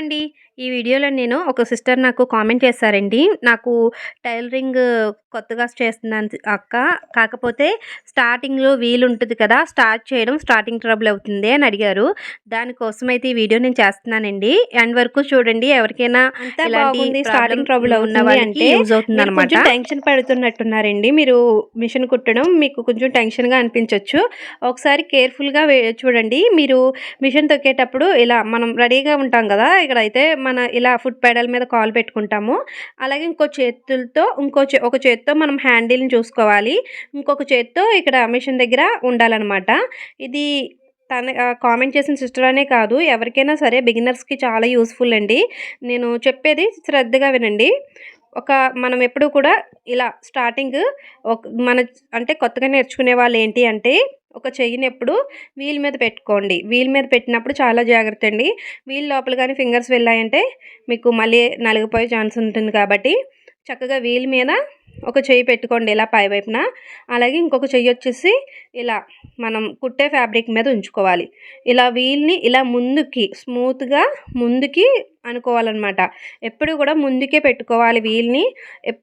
అండి ఈ వీడియోలో నేను ఒక సిస్టర్ నాకు కామెంట్ చేశారండి నాకు టైలరింగ్ కొత్తగా చేస్తున్నాను అక్క. కాకపోతే స్టార్టింగ్లో వీలు ఉంటుంది కదా స్టార్ట్ చేయడం స్టార్టింగ్ ట్రబుల్ అవుతుంది అని అడిగారు. దానికోసం అయితే ఈ వీడియో నేను చేస్తున్నానండి. ఎండ్ వరకు చూడండి ఎవరికైనా స్టార్టింగ్ ట్రబుల్ ఉన్న వాళ్ళకి యూజ్ అవుతుంది అనమాట టెన్షన్ పడుతున్నట్టున్నారండి. మీరు మిషన్ కుట్టడం మీకు కొంచెం టెన్షన్గా అనిపించవచ్చు ఒకసారి కేర్ఫుల్గా చూడండి. మీరు మిషన్ తొక్కేటప్పుడు ఇలా మనం రెడీగా ఉంటాం కదా ఇక్కడ అయితే మన ఇలా ఫుట్ పెడల్ మీద కాల్ పెట్టుకుంటాము. అలాగే ఇంకో చేతులతో ఇంకో ఒక చేత్తో మనం హ్యాండిల్ని చూసుకోవాలి. ఇంకొక చేత్తో ఇక్కడ మిషన్ దగ్గర ఉండాలన్నమాట. ఇది తన కామెంట్ చేసిన సిస్టర్ అనే కాదు. ఎవరికైనా సరే బిగినర్స్కి చాలా యూస్ఫుల్ అండి. నేను చెప్పేది శ్రద్ధగా వినండి. ఒక మనం ఎప్పుడు కూడా ఇలా స్టార్టింగ్ ఒక మన అంటే కొత్తగా నేర్చుకునే వాళ్ళు ఏంటి అంటే ఒక చెయ్యిని ఎప్పుడు వీల్ మీద పెట్టుకోండి. వీల్ మీద పెట్టినప్పుడు చాలా జాగ్రత్త అండి. వీల్ లోపల కానీ ఫింగర్స్ వెళ్ళాయంటే మీకు మళ్ళీ నలిగిపోయే ఛాన్స్ ఉంటుంది కాబట్టి చక్కగా వీల్ మీద ఒక చెయ్యి పెట్టుకోండి ఇలా పైవైపున అలాగే ఇంకొక చెయ్యి వచ్చేసి ఇలా మనం కుట్టే ఫ్యాబ్రిక్ మీద ఉంచుకోవాలి. ఇలా వీల్ని ఇలా ముందుకి స్మూత్గా ముందుకి అనుకోవాలన్నమాట. ఎప్పుడు కూడా ముందుకే పెట్టుకోవాలి వీల్ని.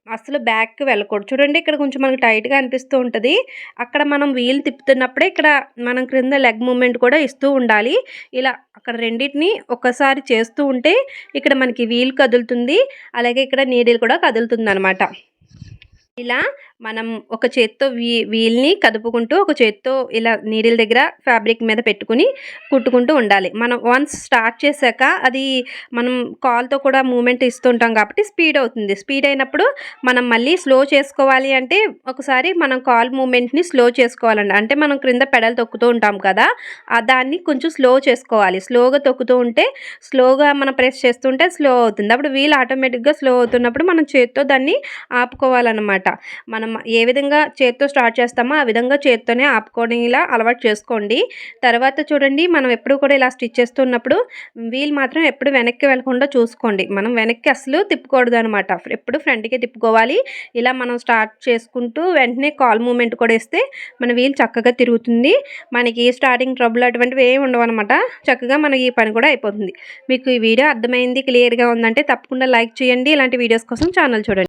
అసలు బ్యాక్కి వెళ్ళకూడదు. చూడండి ఇక్కడ కొంచెం మనకు టైట్గా అనిపిస్తూ ఉంటుంది. అక్కడ మనం వీల్ తిప్పుతున్నప్పుడే ఇక్కడ మనం క్రింద లెగ్ మూమెంట్ కూడా ఇస్తూ ఉండాలి. ఇలా అక్కడ రెండింటిని ఒకసారి చేస్తూ ఉంటే ఇక్కడ మనకి వీల్ కదులుతుంది. అలాగే ఇక్కడ నీడిల్ కూడా కదులుతుంది అనమాట ఇలా మనం ఒక చేత్తో వీ వీల్ని కదుపుకుంటూ ఒక చేత్తో ఇలా నీడిల్ దగ్గర ఫ్యాబ్రిక్ మీద పెట్టుకుని కుట్టుకుంటూ ఉండాలి. మనం వన్స్ స్టార్ట్ చేశాక అది మనం కాల్తో కూడా మూమెంట్ ఇస్తుంటాం కాబట్టి స్పీడ్ అవుతుంది. స్పీడ్ అయినప్పుడు మనం మళ్ళీ స్లో చేసుకోవాలి అంటే ఒకసారి మనం కాల్ మూమెంట్ని స్లో చేసుకోవాలండి. అంటే మనం క్రింద పెడలు తొక్కుతూ ఉంటాం కదా దాన్ని కొంచెం స్లో చేసుకోవాలి. స్లోగా తొక్కుతూ ఉంటే స్లోగా మనం ప్రెస్ చేస్తుంటే స్లో అవుతుంది. అప్పుడు వీల్ ఆటోమేటిక్గా స్లో అవుతున్నప్పుడు మనం చేత్తో దాన్ని ఆపుకోవాలన్నమాట. మనం మనం ఏ విధంగా చేత్తో స్టార్ట్ చేస్తామో ఆ విధంగా చేత్తోనే ఆపుకొని ఇలా అలవాటు చేసుకోండి. తర్వాత చూడండి మనం ఎప్పుడు కూడా ఇలా స్టిచ్ చేస్తున్నప్పుడు వీల్ మాత్రం ఎప్పుడు వెనక్కి వెళ్ళకుండా చూసుకోండి. మనం వెనక్కి అసలు తిప్పుకూడదు అనమాట. ఎప్పుడు ఫ్రంట్కి తిప్పుకోవాలి. ఇలా మనం స్టార్ట్ చేసుకుంటూ వెంటనే కాల్ మూమెంట్ కూడా ఇస్తే మన వీల్ చక్కగా తిరుగుతుంది. మనకి స్టార్టింగ్ ట్రబుల్ అటువంటివి ఏమి ఉండవు అనమాట. చక్కగా మనకి ఈ పని కూడా అయిపోతుంది. మీకు ఈ వీడియో అర్థమైంది క్లియర్గా ఉందంటే తప్పకుండా లైక్ చేయండి. ఇలాంటి వీడియోస్ కోసం ఛానల్ చూడండి.